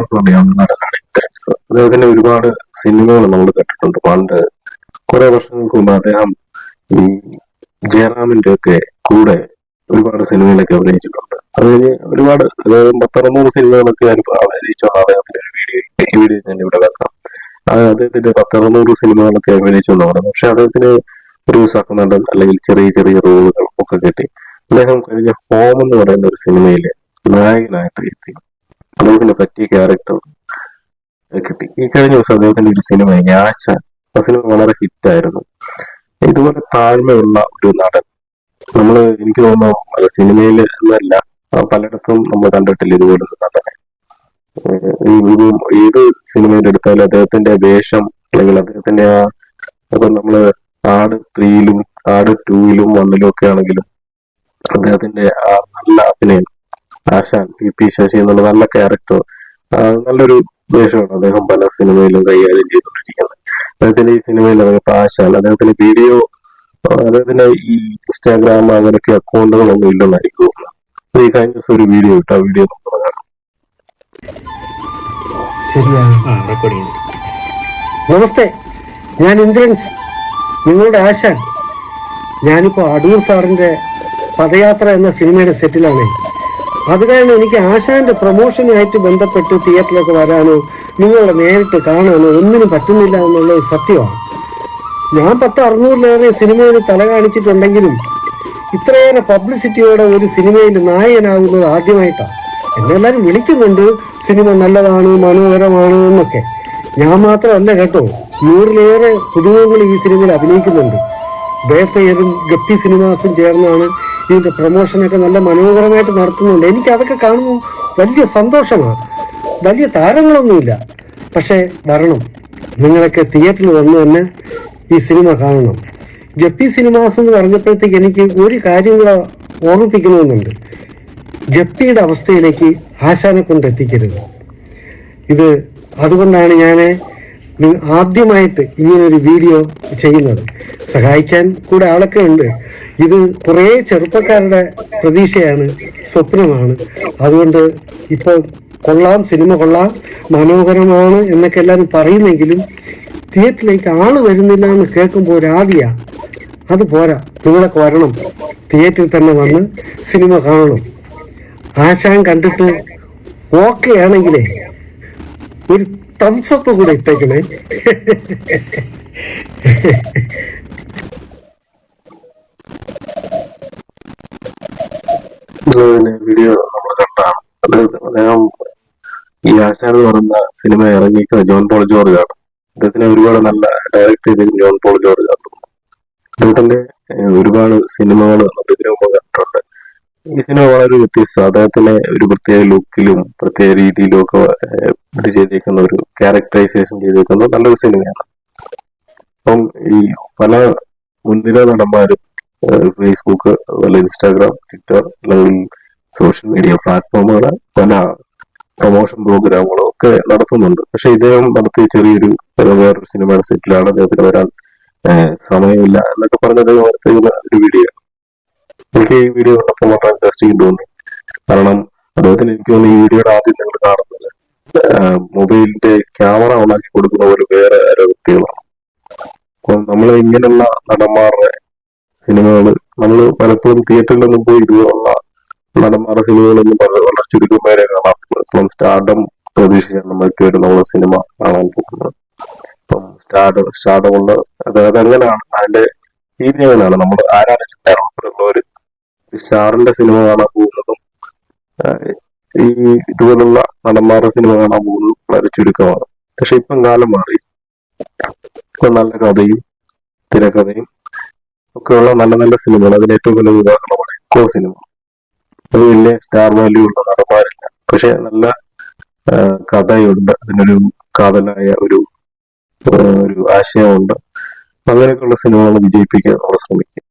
എല്ലാവർക്കും തന്നെ ഒരുപാട് സിനിമകൾ നമ്മൾ കണ്ടിട്ടുണ്ട് പണ്ട് കുറെ വർഷങ്ങൾക്ക് മുമ്പ് അദ്ദേഹം ഈ ജയറാമിന്റെ ഒക്കെ കൂടെ ഒരുപാട് സിനിമയിലൊക്കെ അഭിനയിച്ചിട്ടുണ്ട്. അത് കഴിഞ്ഞ് ഒരുപാട് പത്തറുന്നൂറ് സിനിമകളൊക്കെ അനുഭ- അഭിനയിച്ചാണ് അദ്ദേഹത്തിന്റെ ഒരു വീഡിയോ ഈ വീഡിയോ ഞാൻ ഇവിടെ വെക്കാം. അദ്ദേഹത്തിന്റെ പത്തറുന്നൂറ് സിനിമകളൊക്കെ അഭിനയിച്ചു എന്ന് പക്ഷെ അദ്ദേഹത്തിന് ഒരു സഹനടൻ അല്ലെങ്കിൽ ചെറിയ ചെറിയ റോളുകൾ ഒക്കെ കിട്ടി. അദ്ദേഹം കഴിഞ്ഞ ഹോം എന്ന് പറയുന്ന ഒരു സിനിമയിൽ നായകനായിട്ട് എത്തി. അദ്ദേഹത്തിന് പറ്റിയ ക്യാരക്ടർ കിട്ടി. ഈ കഴിഞ്ഞ ദിവസം അദ്ദേഹത്തിന്റെ ഒരു സിനിമ ഞാച്ച ആ സിനിമ വളരെ ഹിറ്റായിരുന്നു ഇതുപോലെ താഴ്മയുള്ള ഒരു നടൻ. നമ്മൾ എനിക്ക് തോന്നുന്നു സിനിമയിൽ എന്നല്ല പലയിടത്തും നമ്മൾ കണ്ടിട്ടില്ല ഇതുപോലെ നടനെ. ഏത് സിനിമയിൽ എടുത്താലും അദ്ദേഹത്തിന്റെ വേഷം അല്ലെങ്കിൽ അദ്ദേഹത്തിന്റെ ആ ഇപ്പൊ നമ്മൾ ആട് ത്രീയിലും ആട് ടൂയിലും വണ്ണിലും ഒക്കെ ആണെങ്കിലും അദ്ദേഹത്തിന്റെ ആ നല്ല അഭിനയം ആശാൻ പി പി ശശി എന്നുള്ള നല്ല ക്യാരക്ടർ നല്ലൊരു വേഷമാണ് അദ്ദേഹം പല സിനിമയിലും കൈകാര്യം ചെയ്തുകൊണ്ടിരിക്കുന്നത്. അദ്ദേഹത്തിന്റെ ഈ സിനിമയിൽ ഇറങ്ങിയപ്പോ ആശാൻ അദ്ദേഹത്തിന്റെ വീഡിയോ അദ്ദേഹത്തിന്റെ ഈ ഇൻസ്റ്റാഗ്രാം അങ്ങനെയൊക്കെ അക്കൗണ്ടുകളൊന്നും ഇല്ലെന്നായിരിക്കും തോന്നുന്നത്. ഈ കഴിഞ്ഞ ദിവസം ഒരു വീഡിയോ ഇട്ടു. ആ വീഡിയോ നമുക്ക് കാണാം. നമസ്തേ. ഞാൻ ഇന്ദ്രൻസ് നിങ്ങളുടെ ആശാൻ. ഞാനിപ്പോ അടൂർ സാറിന്റെ പദയാത്ര എന്ന സിനിമയുടെ സെറ്റിലാണ് അത് കാരണം എനിക്ക് ആശാന്റെ പ്രൊമോഷനുമായിട്ട് ബന്ധപ്പെട്ട് തിയേറ്ററിലൊക്കെ വരാനോ നിങ്ങളെ നേരിട്ട് കാണാനോ ഒന്നിനും പറ്റുന്നില്ല എന്നുള്ളത് സത്യമാണ്. ഞാൻ പത്ത് അറുന്നൂറിലേറെ സിനിമയിൽ തല കാണിച്ചിട്ടുണ്ടെങ്കിലും ഇത്രയേറെ പബ്ലിസിറ്റിയോടെ ഒരു സിനിമയിൽ നായകനാകുന്നത് ആദ്യമായിട്ടാണ്. എന്നെ എല്ലാവരും വിളിക്കുന്നുണ്ട് സിനിമ നല്ലതാണ് മനോഹരമാണ് എന്നൊക്കെ. ഞാൻ മാത്രമല്ല കേട്ടോ നൂറിലേറെ പുതുമുഖങ്ങൾ ഈ സിനിമയിൽ അഭിനയിക്കുന്നുണ്ട്. ബേഫയറും ഗപ്പി സിനിമാസും ചേർന്നാണ് ഇതിന്റെ പ്രൊമോഷനൊക്കെ നല്ല മനോഹരമായിട്ട് നടത്തുന്നുണ്ട്. എനിക്ക് അതൊക്കെ കാണുമ്പോൾ വലിയ സന്തോഷമാണ്. വലിയ താരങ്ങളൊന്നുമില്ല. പക്ഷേ വരണം. നിങ്ങളൊക്കെ തിയേറ്ററിൽ വന്ന് തന്നെ ഈ സിനിമ കാണണം. ജപ്പി സിനിമാസ് എന്ന് പറഞ്ഞപ്പോഴത്തേക്ക് എനിക്ക് ഒരു കാര്യം കൂടെ ഓർമ്മിപ്പിക്കണമെന്നുണ്ട്. ജപ്പിയുടെ അവസ്ഥയിലേക്ക് ആശാനെ കൊണ്ട് എത്തിക്കരുത്. ഇത് അതുകൊണ്ടാണ് ഞാൻ ആദ്യമായിട്ട് ഇങ്ങനൊരു വീഡിയോ ചെയ്യുന്നത്. സഹായിക്കാൻ കൂടെ ആളൊക്കെ ഉണ്ട്. ഇത് കുറേ ചെറുപ്പക്കാരുടെ പ്രതീക്ഷയാണ് സ്വപ്നമാണ്. അതുകൊണ്ട് ഇപ്പോൾ കൊള്ളാം സിനിമ കൊള്ളാം മനോഹരമാണ് എന്നൊക്കെ എല്ലാവരും പറയുന്നെങ്കിലും തിയേറ്ററിലേക്ക് ആൾ വരുന്നില്ല എന്ന് കേൾക്കുമ്പോൾ ഒരു ആദിയാ. അത് പോരാ നിങ്ങളൊക്കെ വരണം. തിയേറ്ററിൽ തന്നെ വന്ന് സിനിമ കാണണം. ആശാൻ കണ്ടിട്ട് ഓക്കെ ആണെങ്കിലേ ഒരു തംസപ്പ് കൂടെ ഇട്ടേക്കണേ. വീഡിയോ നമ്മൾ കണ്ടാണ്. അദ്ദേഹം ഈ ആശാൻ എന്ന് പറയുന്ന സിനിമ ഇറങ്ങിയിട്ട് ജോൺ പോൾ ജോർജ് ആണ്. അദ്ദേഹത്തിനെ ഒരുപാട് നല്ല ഡയറക്ട് ചെയ്തിരുന്നു ജോൺ പോൾ ജോർജ് ആണ്. അദ്ദേഹത്തിന്റെ ഒരുപാട് സിനിമകൾ നമ്മൾ മുമ്പ് കണ്ടിട്ടുണ്ട്. ഈ സിനിമ വളരെ വ്യത്യസ്ത അദ്ദേഹത്തിന്റെ ഒരു പ്രത്യേക ലുക്കിലും പ്രത്യേക രീതിയിലും ഒക്കെ ഇത് ചെയ്തേക്കുന്ന ഒരു ക്യാരക്ടറൈസേഷൻ ചെയ്തേക്കുന്ന നല്ലൊരു സിനിമയാണ് അപ്പം ഈ പല മുൻനിര നടന്മാരും ഫേസ്ബുക്ക് അതുപോലെ ഇൻസ്റ്റാഗ്രാം ട്വിറ്റർ അല്ലെങ്കിൽ സോഷ്യൽ മീഡിയ പ്ലാറ്റ്ഫോമുകൾ പല പ്രൊമോഷൻ പ്രോഗ്രാമുകളും ഒക്കെ നടത്തുന്നുണ്ട്. പക്ഷെ ഇദ്ദേഹം നടത്തിയ ചെറിയൊരു വേറൊരു സിനിമയുടെ സെറ്റിലാണ് അദ്ദേഹത്തിന് വരാൻ സമയമില്ല എന്നൊക്കെ പറഞ്ഞ് അദ്ദേഹം നടത്തിയ ഒരു വീഡിയോ എനിക്ക് ഈ വീഡിയോ കണ്ടപ്പോൾ വളരെ ഇൻട്രസ്റ്റിംഗ് തോന്നി. കാരണം അദ്ദേഹത്തിന് എനിക്ക് തോന്നുന്നു ഈ വീഡിയോയുടെ ആദ്യം നിങ്ങൾ കാണുന്നത് മൊബൈലിന്റെ ക്യാമറ ഓണാക്കി കൊടുക്കുന്ന പോലെ വേറെ വ്യക്തികളാണ്. അപ്പം നമ്മൾ ഇങ്ങനെയുള്ള നടന്മാരുടെ സിനിമകൾ നമ്മൾ പലപ്പോഴും തിയേറ്ററിലൊന്നും പോയി ഇതുപോലുള്ള നടന്മാരുടെ സിനിമകളൊന്നും വളരെ ചുരുക്കം പേരെ കാണാം ഇപ്പം സ്റ്റാർഡം പ്രതീക്ഷിച്ചാണ് നമ്മൾക്ക് വരുന്നുള്ള സിനിമ കാണാൻ പോകുന്നത്. ഇപ്പം സ്റ്റാർഡ് സ്റ്റാർഡം കൊണ്ട് അതായത് അങ്ങനെയാണ് അതിന്റെ രീതി അങ്ങനെയാണ് നമ്മൾ ആരാണ് ഒരു സ്റ്റാറിന്റെ സിനിമ കാണാൻ പോകുന്നതും ഈ ഇതുപോലുള്ള നടന്മാരുടെ സിനിമ കാണാൻ പോകുന്നതും വളരെ ചുരുക്കമാണ്. പക്ഷെ ഇപ്പം കാലം മാറി. ഇപ്പം നല്ല കഥയും തിരക്കഥയും ഒക്കെയുള്ള നല്ല നല്ല സിനിമകൾ. അതിന് ഏറ്റവും വലിയ ഉദാഹരണമാണ് എക്കോ സിനിമ. അത് വലിയ സ്റ്റാർ വാല്യൂ ഉള്ള നടന്മാരില്ല പക്ഷെ നല്ല കഥയുണ്ട്. അതിനൊരു കാതലായ ഒരു ഒരു ആശയമുണ്ട്. അങ്ങനെയൊക്കെയുള്ള സിനിമകൾ വിജയിപ്പിക്കാൻ നമ്മൾ ശ്രമിക്കും.